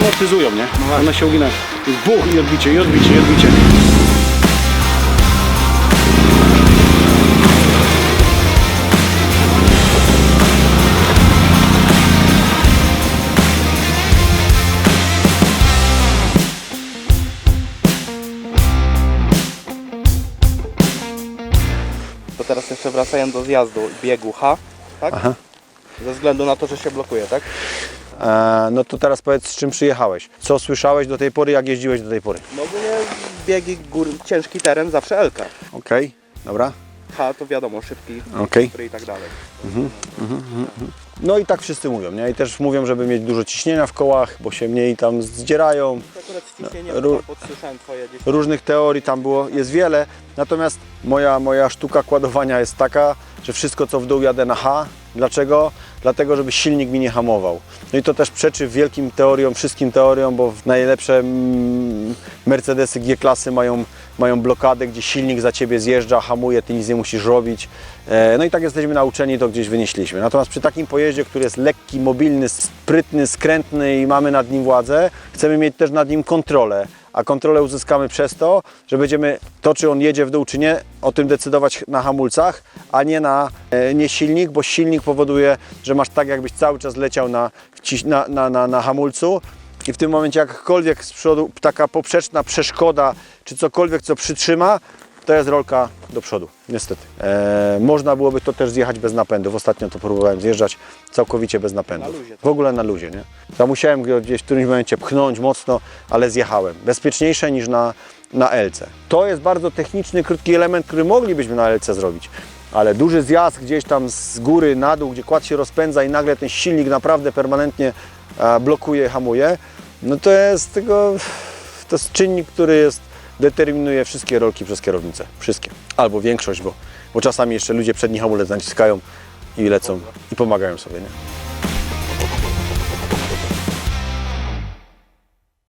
amortyzują, nie? One się uginają. Buch i odbicie, i odbicie, i odbicie. To teraz jeszcze wracając do zjazdu biegu H, tak? Aha. Ze względu na to, że się blokuje, tak? E, no to teraz powiedz, z czym przyjechałeś? Co słyszałeś do tej pory, jak jeździłeś do tej pory? No ogólnie biegi gór, ciężki teren zawsze Elka. Okej, dobra, H to wiadomo, szybki, okej. dobry i tak dalej. No i tak wszyscy mówią, nie? I też mówią, żeby mieć dużo ciśnienia w kołach, bo się mniej tam zdzierają. To akurat ciśnienie, Ró- podsłyszałem twoje gdzieś Różnych teorii tam było, jest wiele. Natomiast moja, moja sztuka kładowania jest taka, że wszystko co w dół jadę na H. Dlaczego? Dlatego, żeby silnik mi nie hamował. No i to też przeczy wielkim teoriom, wszystkim teoriom, bo najlepsze mm, Mercedesy G-klasy mają, mają blokadę, gdzie silnik za Ciebie zjeżdża, hamuje, Ty nic nie musisz robić. E, No i tak jesteśmy nauczeni, to gdzieś wynieśliśmy. Natomiast przy takim pojeździe, który jest lekki, mobilny, sprytny, skrętny i mamy nad nim władzę, chcemy mieć też nad nim kontrolę. A kontrolę uzyskamy przez to, że będziemy to, czy on jedzie w dół, czy nie, o tym decydować na hamulcach, a nie na e, nie silnik, bo silnik powoduje, że masz tak, jakbyś cały czas leciał na, na, na, na, na hamulcu. I w tym momencie jakkolwiek z przodu taka poprzeczna przeszkoda, czy cokolwiek, co przytrzyma, to jest rolka do przodu, niestety. E, można byłoby to też zjechać bez napędów. Ostatnio to próbowałem zjeżdżać całkowicie bez napędów. Na luzie. W ogóle na luzie, nie? Tam musiałem go gdzieś w którymś momencie pchnąć mocno, ale zjechałem. Bezpieczniejsze niż na, na LC. To jest bardzo techniczny, krótki element, który moglibyśmy na LC zrobić. Ale duży zjazd gdzieś tam z góry na dół, gdzie kład się rozpędza i nagle ten silnik naprawdę permanentnie blokuje, hamuje, no to jest tego, to jest czynnik, który jest, determinuje wszystkie rolki przez kierownicę. Wszystkie. Albo większość, bo, bo czasami jeszcze ludzie przedni hamulec naciskają i lecą i pomagają sobie, nie?